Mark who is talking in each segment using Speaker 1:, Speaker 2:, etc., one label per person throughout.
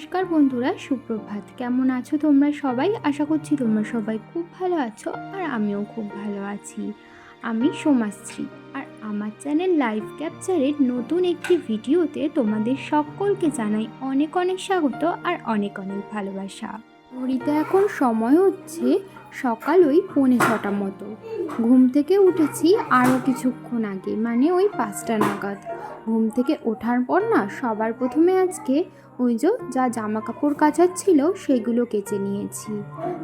Speaker 1: নমস্কার বন্ধুরা, সুপ্রভাত। কেমন আছো তোমরা সবাই? আশা করছি তোমরা সবাই খুব ভালো আছো আর আমিও খুব ভালো আছি। আমি সোমাশ্রী আর আমার চ্যানেল লাইভ ক্যাপচারের নতুন একটি ভিডিওতে তোমাদের সকলকে জানাই অনেক অনেক স্বাগত আর অনেক অনেক ভালোবাসা। ঘড়িতে এখন সময় হচ্ছে সকাল ওই পৌনে ছটা মতো। ঘুম থেকে উঠেছি আরও কিছুক্ষণ আগে মানে ওই পাঁচটা নাগাদ। ঘুম থেকে ওঠার পর না, সবার প্রথমে আজকে ওই যে যা জামা কাপড় কাচার ছিল সেগুলো কেচে নিয়েছি।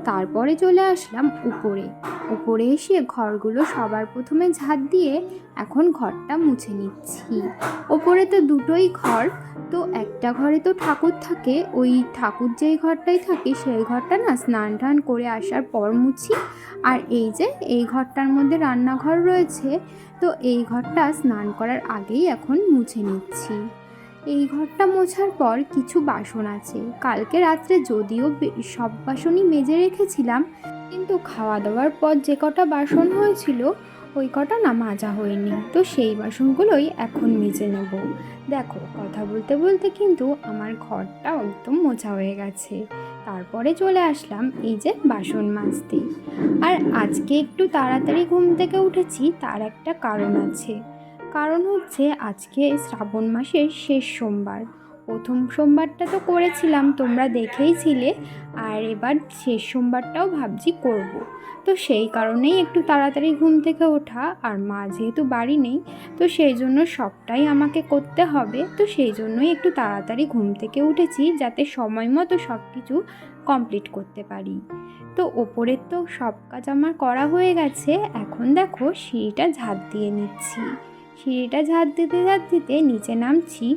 Speaker 1: তারপরে চলে আসলাম উপরে। উপরে এসে ঘরগুলো সবার প্রথমে ঝাঁট দিয়ে এখন ঘরটা মুছে নিচ্ছি। ওপরে তো দুটোই ঘর, তো একটা ঘরে তো ঠাকুর থাকে, ওই ঠাকুর যেই ঘরটাই থাকে সেই ঘরটা না স্নান টান করে আসার পর মুছি। আর এই যে, এই ঘরটার মধ্যে রান্নাঘর রয়েছে, তো এই ঘরটা স্নান করার আগেই এখন মুছে নিচ্ছি। এই ঘরটা মোছার পর কিছু বাসন আছে। কালকে রাত্রে যদিও সব বাসনই মেজে রেখেছিলাম, কিন্তু খাওয়া দাওয়ার পর যে কটা বাসন হয়েছিল ওই কটা না মাজা হয়নি। তো সেই বাসনগুলোই এখন মেজে নেব। দেখো, কথা বলতে বলতে কিন্তু আমার ঘরটা একদম মোছা হয়ে গেছে। তারপরে চলে আসলাম এই যে বাসন মাজতে। আর আজকে একটু তাড়াতাড়ি ঘুম থেকে উঠেছি, তার একটা কারণ আছে। কারণ হচ্ছে আজকে শ্রাবণ মাসের শেষ সোমবার। প্রথম সোমবারটা তো করেছিলাম, তোমরা দেখেইছিলে আর এবার শেষ সোমবারটাও ভাবছি করব। তো সেই কারণেই একটু তাড়াতাড়ি ঘুম থেকে ওঠা। আর মা যেহেতু বাড়ি নেই, তো সেই জন্য সবটাই আমাকে করতে হবে। তো সেই জন্যই একটু তাড়াতাড়ি ঘুম থেকে উঠেছি, যাতে সময় মতো সব কিছু কমপ্লিট করতে পারি। তো ওপরের তো সব কাজ আমার করা হয়ে গেছে। এখন দেখো, সিঁড়িটা ঝাঁট দিয়ে নিচ্ছি। সিঁড়িটা ঝাঁট দিতে ঝাঁট দিতে নিচে নামছি।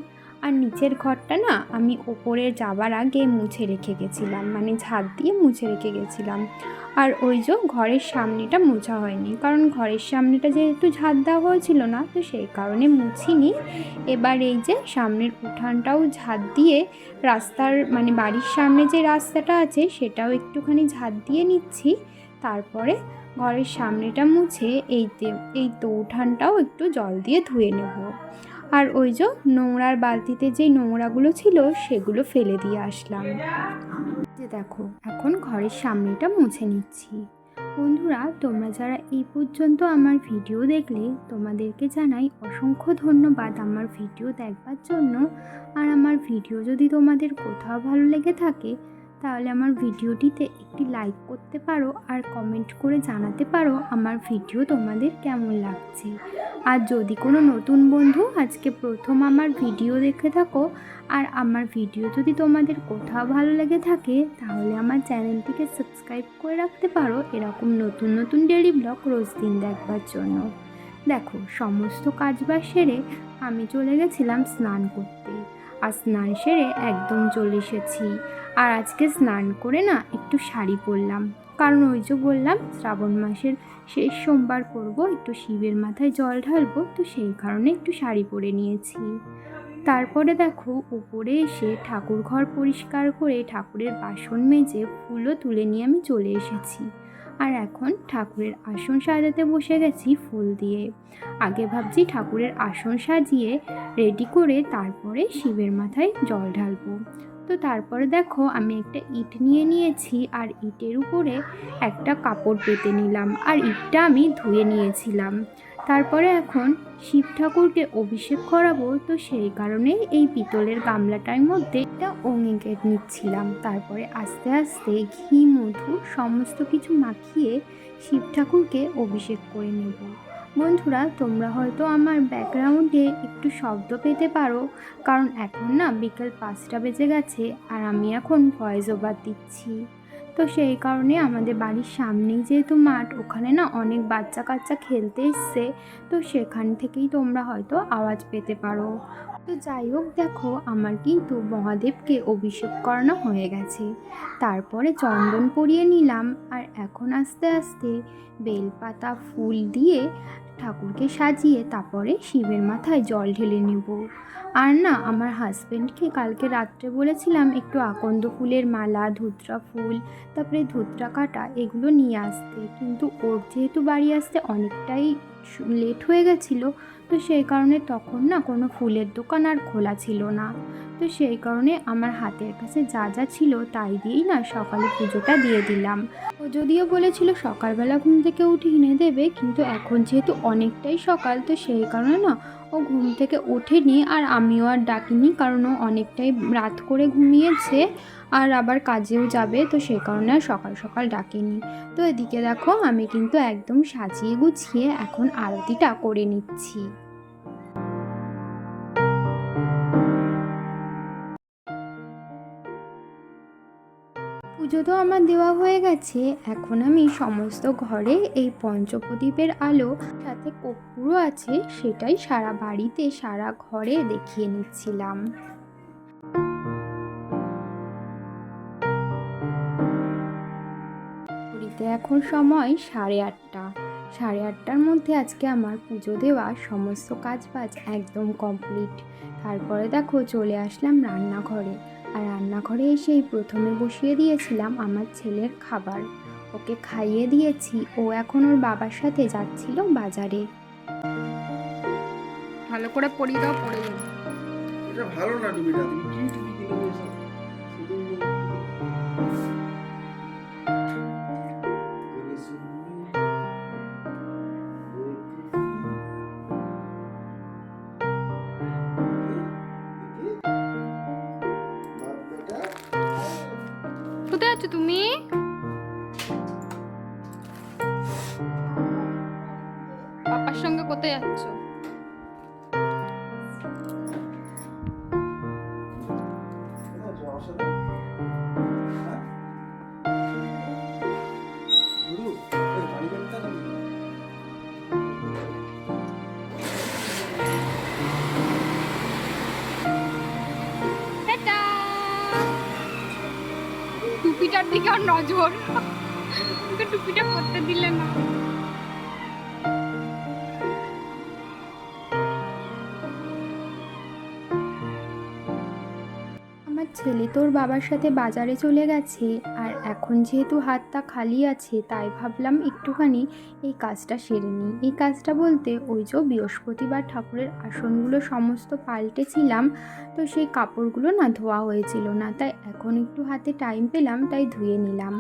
Speaker 1: আর নিচের ঘরটা না আমি ওপরে যাবার আগে মুছে রেখে গেছিলাম মানে ঝাঁট দিয়ে মুছে রেখে গেছিলাম। আর ওই যে ঘরের সামনেটা মোছা হয়নি, কারণ ঘরের সামনেটা যেহেতু ঝাঁট দেওয়া হয়েছিল না, তো সেই কারণে মুছিনি। এবার এই যে সামনের উঠানটাও ঝাঁট দিয়ে রাস্তার মানে বাড়ির সামনে যে রাস্তাটা আছে, সেটাও একটুখানি ঝাঁট দিয়ে নিচ্ছি। তারপরে ঘরের সামনেটা মুছে এই এই তো উঠানটাও একটু জল দিয়ে ধুয়ে নেব। আর ওই যে নোংরার বালতিতে যে নোংরাগুলো ছিল, সেগুলো ফেলে দিয়ে আসলাম। যে দেখো, এখন ঘরের সামনেটা মুছে নিচ্ছি। বন্ধুরা, তোমরা যারা এই পর্যন্ত আমার ভিডিও দেখলে, তোমাদেরকে জানাই অসংখ্য ধন্যবাদ আমার ভিডিও দেখবার জন্য। আর আমার ভিডিও যদি তোমাদের কোথাও ভালো লেগে থাকে তাহলে আমার ভিডিওটিতে একটি লাইক করতে পারো আর কমেন্ট করে জানাতে পারো আমার ভিডিও তোমাদের কেমন লাগছে। আর যদি কোনো নতুন বন্ধু আজকে প্রথম আমার ভিডিও দেখে থাকো আর আমার ভিডিও যদি তোমাদের কোথাও ভালো লেগে থাকে তাহলে আমার চ্যানেলটিকে সাবস্ক্রাইব করে রাখতে পারো এরকম নতুন নতুন ডেলি ব্লগ রোজ দিন দেখবার জন্য। দেখো, সমস্ত কাজবাজ সেরে আমি চলে গেছিলাম স্নান করতে। আর স্নান সেরে একদম চলে এসেছি। আর আজকে স্নান করে না একটু শাড়ি পরলাম। কারণ ওই যে বললাম, শ্রাবণ মাসের শেষ সোমবার করব একটু শিবের মাথায় জল ঢালবো, তো সেই কারণে একটু শাড়ি পরে নিয়েছি। তারপরে দেখো, উপরে এসে ঠাকুর ঘর পরিষ্কার করে ঠাকুরের বাসন মেজে ফুলও তুলে নিয়ে আমি চলে এসেছি। আর এখন ঠাকুরের আসন সাজাতে বসে গেছি ফুল দিয়ে। আগে ভাবছি ঠাকুরের আসন সাজিয়ে রেডি করে তারপরে শিবের মাথায় জল ঢালবো। তো তারপরে দেখো আমি একটা ইট নিয়ে নিয়েছি আর ইটের উপরে একটা কাপড় পেতে নিলাম আর ইটটা আমি ধুয়ে নিয়েছিলাম। তারপরে এখন শিব ঠাকুরকে অভিষেক করাবো, তো সেই কারণে এই পিতলের গামলাটার মধ্যে একটা অঙ্গি কেটে নিচ্ছিলাম। তারপরে আস্তে আস্তে ঘি, মধু সমস্ত কিছু মাখিয়ে শিব ঠাকুরকে অভিষেক করে নেব। বন্ধুরা, তোমরা হয়তো আমার ব্যাকগ্রাউন্ডে একটু শব্দ পেতে পারো, কারণ এখন না বিকেল পাঁচটা বেজে গেছে আর আমি এখন ভয়েস ওভার দিচ্ছি। তো সেই কারণে আমাদের বাড়ির সামনেই যেহেতু মাঠ, ওখানে না অনেক বাচ্চা কাচ্চা খেলতে এসছে, তো সেখান থেকেই তোমরা হয়তো আওয়াজ পেতে পারো। তো যাই হোক, দেখো আমার কিন্তু মহাদেবকে অভিষেক করানো হয়ে গেছে। তারপরে চন্দন পরিয়ে নিলাম আর এখন আস্তে আস্তে বেলপাতা, ফুল দিয়ে ঠাকুরকে সাজিয়ে তারপরে শিবের মাথায় জল ঢেলে নেব। আর না, আমার হাজব্যান্ডকে কালকে রাত্রে বলেছিলাম একটু আকন্দ ফুলের মালা, ধুতরা ফুল, তারপরে ধুতরা কাটা এগুলো নিয়ে আসতে। কিন্তু ওর যেহেতু বাড়ি আসতে অনেকটাই লেট হয়ে গেছিল। তো সেই কারণে তখন না কোনো ফুলের দোকান আর খোলা ছিল না। তো সেই কারণে আমার হাতের কাছে যা যা ছিল তাই দিয়েই না সকালে পুজোটা দিয়ে দিলাম। ও যদিও বলেছিল সকালবেলা ঘুম থেকে উঠে এনে দেবে, কিন্তু এখন যেহেতু অনেকটাই সকাল, তো সেই কারণে না ও ঘুম থেকে ওঠেনি আর আমিও আর ডাকিনি কারণ ও অনেকটাই রাত করে ঘুমিয়েছে আর আবার কাজেও যাবে, তো সেই কারণে আর সকাল সকাল ডাকিনি। তো এদিকে দেখো, আমি কিন্তু একদম সাজিয়ে গুছিয়ে এখন আরতিটা করে নিচ্ছি। পুজো তো আমার দেওয়া হয়ে গেছে। এখন আমি সমস্ত ঘরে এই পঞ্চপ্রদীপের আলো সাথে কর্পূরও আছে, সেটাই সারা বাড়িতে, সারা ঘরে দেখিয়ে নিচ্ছিলাম। এখন সময় সাড়ে আটটা। সাড়ে আটটার মধ্যে আজকে আমার পুজো দেওয়া সমস্ত কাজ বাজ একদম কমপ্লিট। তারপরে দেখো চলে আসলাম রান্নাঘরে। আর রান্নাঘরে এসেই প্রথমে বসিয়ে দিয়েছিলাম আমার ছেলের খাবার। ওকে খাইয়ে দিয়েছি ও এখন ওর বাবার সাথে যাচ্ছিল বাজারে। ভালো করে পড়ি দাও পড়ে যাবে।
Speaker 2: এটা ভালো না টুপিটা তুমি কি টুপি কিনে নিয়েছো?
Speaker 1: আছো তুমি? পাপার সঙ্গে কোথায় যাচ্ছ? টুপিটার দিকে আর নজর। টুপিটা করতে দিলে না। ছেলে তোর বাবার সাথে বাজারে চলে গেছে। আর এখন যেহেতু হাতটা খালি আছে, তাই ভাবলাম একটুখানি এই কাজটা সেরে নিই। এই কাজটা বলতে ওই যে বৃহস্পতিবার ঠাকুরের আসনগুলো সমস্ত পাল্টেছিলাম, তো সেই কাপড়গুলো না ধোয়া হয়েছিল না। তাই এখন একটু হাতে টাইম পেলাম, তাই ধুয়ে নিলাম।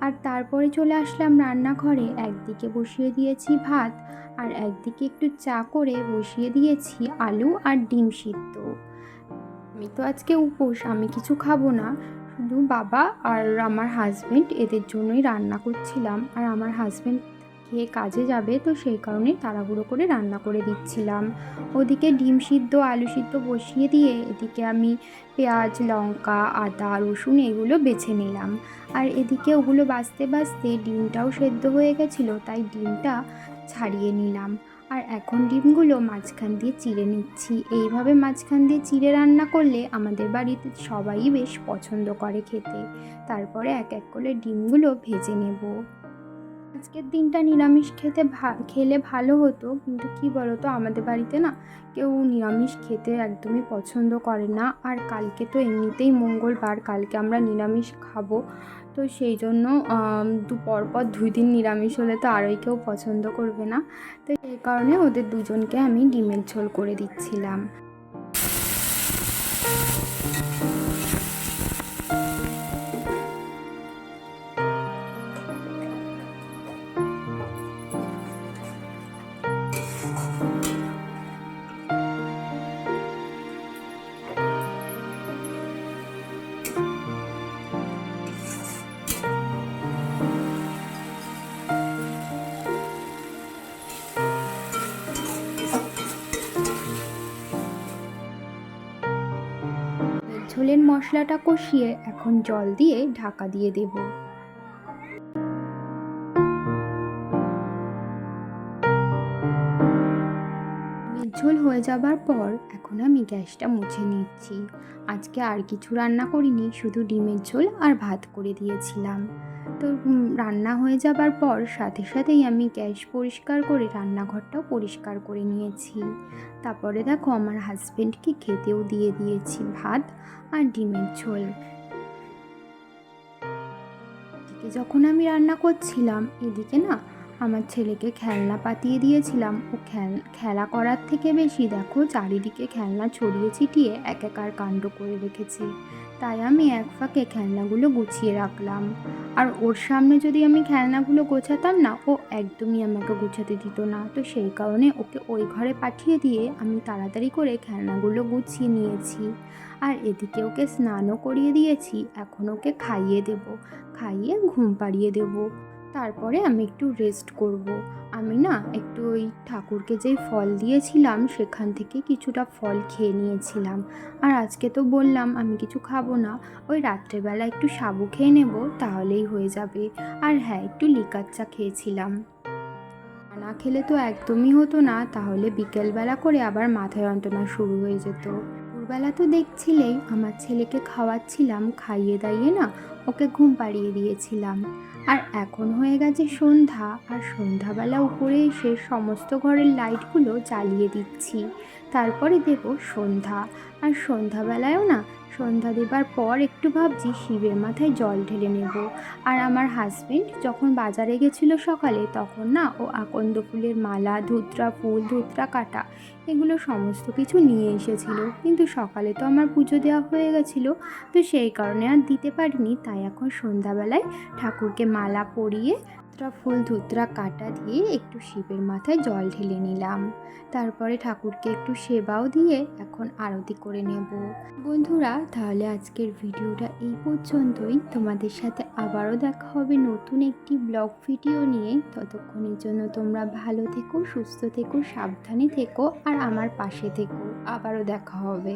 Speaker 1: আর তারপরে চলে আসলাম রান্নাঘরে। একদিকে বসিয়ে দিয়েছি ভাত, আর একদিকে একটু চা করে বসিয়ে দিয়েছি আলু আর ডিম সিদ্ধ। আমি তো আজকে উপোস, আমি কিছু খাব না। শুধু বাবা আর আমার হাজবেন্ড এদের জন্যই রান্না করছিলাম। আর আমার হাজবেন্ড খেয়ে কাজে যাবে, তো সেই কারণে তাড়াহুড়ো করে রান্না করে দিচ্ছিলাম। ওদিকে ডিম সিদ্ধ, আলু সিদ্ধ বসিয়ে দিয়ে এদিকে আমি পেঁয়াজ, লঙ্কা, আদা, রসুন এগুলো বেছে নিলাম। আর এদিকে ওগুলো বাঁচতে বাছতে ডিমটাও সেদ্ধ হয়ে গেছিল, তাই ডিমটা ছাড়িয়ে নিলাম। আর এখন ডিমগুলো মাঝখান দিয়ে চিড়ে নিচ্ছি। এইভাবে মাঝখান দিয়ে চিড়ে রান্না করলে আমাদের বাড়িতে সবাই বেশ পছন্দ করে খেতে। তারপরে এক এক করে ডিমগুলো ভেজে নেব। আজকের দিনটা নিরামিষ খেতে ভা- খেলে ভালো হতো, কিন্তু কি বলতো আমাদের বাড়িতে না কেউ নিরামিষ খেতে একদমই পছন্দ করে না। আর কালকে তো এমনিতেই মঙ্গলবার, কালকে আমরা নিরামিষ খাব। তো সেই জন্য দু, পরপর দুই দিন নিরামিষ হলে তো আরোই কেউ পছন্দ করবে না। তো এই কারণে ওদের দুজনকে আমি ডিমের ঝোল করে দিচ্ছিলাম। ঝোলের মশলাটা কষিয়ে এখন জল দিয়ে ঢাকা দিয়ে দেব। ঝোল হয়ে যাবার পর এখন আমি গ্যাসটা মুছে নিচ্ছি। আজকে আর কিছু রান্না করিনি, শুধু ডিমের ঝোল আর ভাত করে দিয়েছিলাম। তো রান্না হয়ে যাবার পর সাথে সাথেই আমি গ্যাস পরিষ্কার করে রান্নাঘরটাও পরিষ্কার করে নিয়েছি। তারপরে দেখো আমার হাজব্যান্ডকে খেতেও দিয়ে দিয়েছি ভাত আর ডিমের ঝোল। যখন আমি রান্না করছিলাম, এদিকে না আমার ছেলেকে খেলনা পাতিয়ে দিয়েছিলাম। ও খেল, খেলা করার থেকে বেশি দেখো চারিদিকে খেলনা ছড়িয়ে ছিটিয়ে একাকার কাণ্ড করে রেখেছে। তাই আমি এক ফাঁকে খেলনাগুলো গুছিয়ে রাখলাম। আর ওর সামনে যদি আমি খেলনাগুলো গোছাতাম না, ও একদমই আমাকে গুছাতে দিত না। তো সেই কারণে ওকে ওই ঘরে পাঠিয়ে দিয়ে আমি তাড়াতাড়ি করে খেলনাগুলো গুছিয়ে নিয়েছি। আর এদিকে ওকে স্নানও করিয়ে দিয়েছি। এখন ওকে খাইয়ে দেব। খাইয়ে ঘুম পাড়িয়ে দেব। তারপরে আমি একটু রেস্ট করব। আমি না একটু ওই ঠাকুরকে যেই ফল দিয়েছিলাম, সেখান থেকে কিছুটা ফল খেয়ে নিয়েছিলাম। আর আজকে তো বললাম আমি কিছু খাব না, ওই রাত্রেবেলা একটু সাবু খেয়ে নেব, তাহলেই হয়ে যাবে। আর হ্যাঁ একটু লিকার চা খেয়েছিলাম। না খেলে তো একদমই হতো না, তাহলে বিকেলবেলা করে আবার মাথায় যন্ত্রণা শুরু হয়ে যেত। দুপুরবেলা তো দেখছিলেই আমার ছেলেকে খাওয়াচ্ছিলাম, খাইয়ে দাইয়ে না ওকে ঘুম পাড়িয়ে দিয়েছিলাম। আর এখন হয়ে গেছে সন্ধ্যা, আর সন্ধ্যাবেলা উপরে এসে সমস্ত ঘরের লাইটগুলো জ্বালিয়ে দিচ্ছি। তারপরে দেব সন্ধ্যা। আর সন্ধ্যাবেলায়ও না সন্ধ্যা দেবার পর একটু ভাবছি শিবের মাথায় জল ঢেলে নেব। আর আমার হাজবেন্ড যখন বাজারে গেছিল সকালে তখন না ও আকন্দ ফুলের মালা, ধুতরা ফুল, ধুতরা কাটা এগুলো সমস্ত কিছু নিয়ে এসেছিল। কিন্তু সকালে তো আমার পুজো দেওয়া হয়ে গেছিল, তো সেই কারণে আর দিতে পারিনি। তাই এখন সন্ধ্যাবেলায় ঠাকুরকে মালা পরিয়ে ধুতরা ফুল ধুতরা কাটা দিয়ে একটু শিবের মাথায় জল ঢেলে নিলাম। তারপরে ঠাকুরকে একটু সেবাও দিয়ে এখন আরতি করে নেব। বন্ধুরা, তাহলে আজকের ভিডিওটা এই পর্যন্তই। তোমাদের সাথে আবারও দেখা হবে নতুন একটি ব্লগ ভিডিও নিয়ে। ততক্ষণের জন্য তোমরা ভালো থেকো, সুস্থ থেকো, সাবধানে থেকো, আর আমার পাশে থেকো। আবারও দেখা হবে।